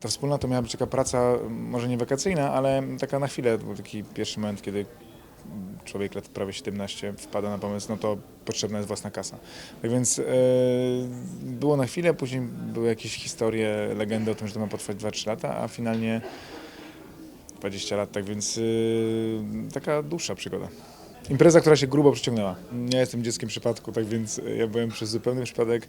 Ta wspólna to miała być taka praca, może nie wakacyjna, ale taka na chwilę. To był taki pierwszy moment, kiedy człowiek lat prawie 17 wpada na pomysł, no to potrzebna jest własna kasa. Tak więc e, było na chwilę, później były jakieś historie, legendy o tym, że to ma potrwać 2-3 lata, a finalnie 20 lat, tak więc e, taka dłuższa przygoda. Impreza, która się grubo przyciągnęła. Ja jestem dzieckiem przypadku, tak więc ja byłem przez zupełny przypadek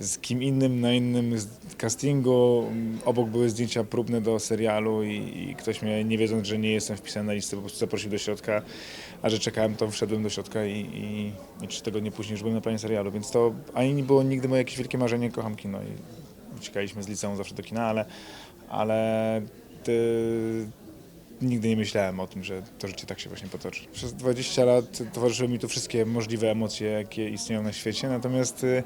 z kim innym na innym castingu. Obok były zdjęcia próbne do serialu i, i ktoś mnie, nie wiedząc, że nie jestem wpisany na listę, po prostu zaprosił do środka, a że czekałem, to wszedłem do środka i, i, i trzy tygodnie później już byłem na planie serialu, więc to ani nie było nigdy moje jakieś wielkie marzenie, kocham kino i uciekaliśmy z liceum zawsze do kina, ale, ale ty, nigdy nie myślałem o tym, że to życie tak się właśnie potoczy. Przez 20 lat towarzyszyły mi tu wszystkie możliwe emocje, jakie istnieją na świecie, natomiast y,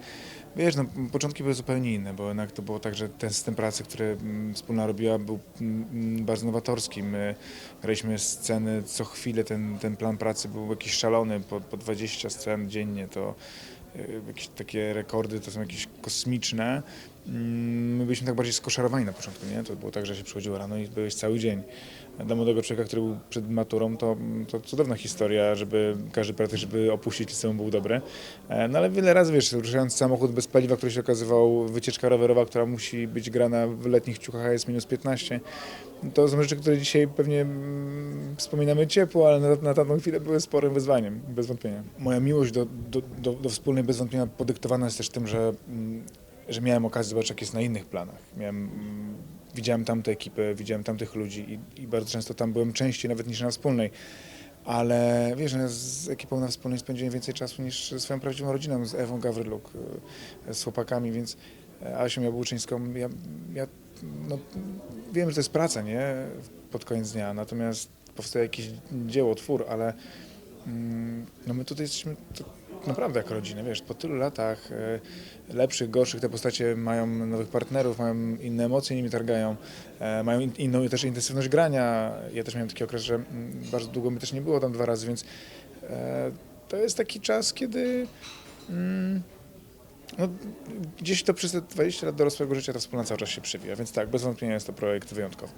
wiesz, no, początki były zupełnie inne, bo jednak to było tak, że ten system pracy, który mm, wspólna robiła był mm, bardzo nowatorski. My graliśmy sceny co chwilę, ten, ten plan pracy był jakiś szalony, po, po 20 scen dziennie to y, jakieś takie rekordy to są jakieś kosmiczne. Mm, My byliśmy tak bardziej skoszarowani na początku, nie? To było tak, że się przychodziło rano i byłeś cały dzień. Dla młodego człowieka, który był przed maturą, to, to cudowna historia, żeby każdy pretekst, żeby opuścić liceum był dobry. E, No ale wiele razy, wiesz, ruszając samochód bez paliwa, który się okazywał, wycieczka rowerowa, która musi być grana w letnich ciuchach, a jest minus 15, to są rzeczy, które dzisiaj pewnie mm, wspominamy ciepło, ale na, na tamtą chwilę były sporym wyzwaniem, bez wątpienia. Moja miłość do, do, do, do wspólnej bez wątpienia podyktowana jest też tym, że, mm, że miałem okazję zobaczyć, jak jest na innych planach. Miałem, mm, widziałem tamtę ekipę, widziałem tamtych ludzi i, i bardzo często tam byłem częściej nawet niż na wspólnej. Ale wiesz, no, z ekipą na wspólnej spędziłem więcej czasu niż ze swoją prawdziwą rodziną, z Ewą Gawryluk, y, z chłopakami, więc e, Asią Jabłczyńską, ja, ja no, wiem, że to jest praca, nie, pod koniec dnia, natomiast powstaje jakieś dzieło, twór, ale mm, no my tutaj jesteśmy naprawdę jak rodzina, wiesz, po tylu latach e, lepszych, gorszych, te postacie mają nowych partnerów, mają inne emocje, nimi targają, e, mają in, inną też intensywność grania. Ja też miałem taki okres, że mm, bardzo długo mi też nie było tam dwa razy, więc e, to jest taki czas, kiedy mm, no, gdzieś to przez te 20 lat dorosłego życia ta wspólna cały czas się przewija, więc tak, bez wątpienia jest to projekt wyjątkowy.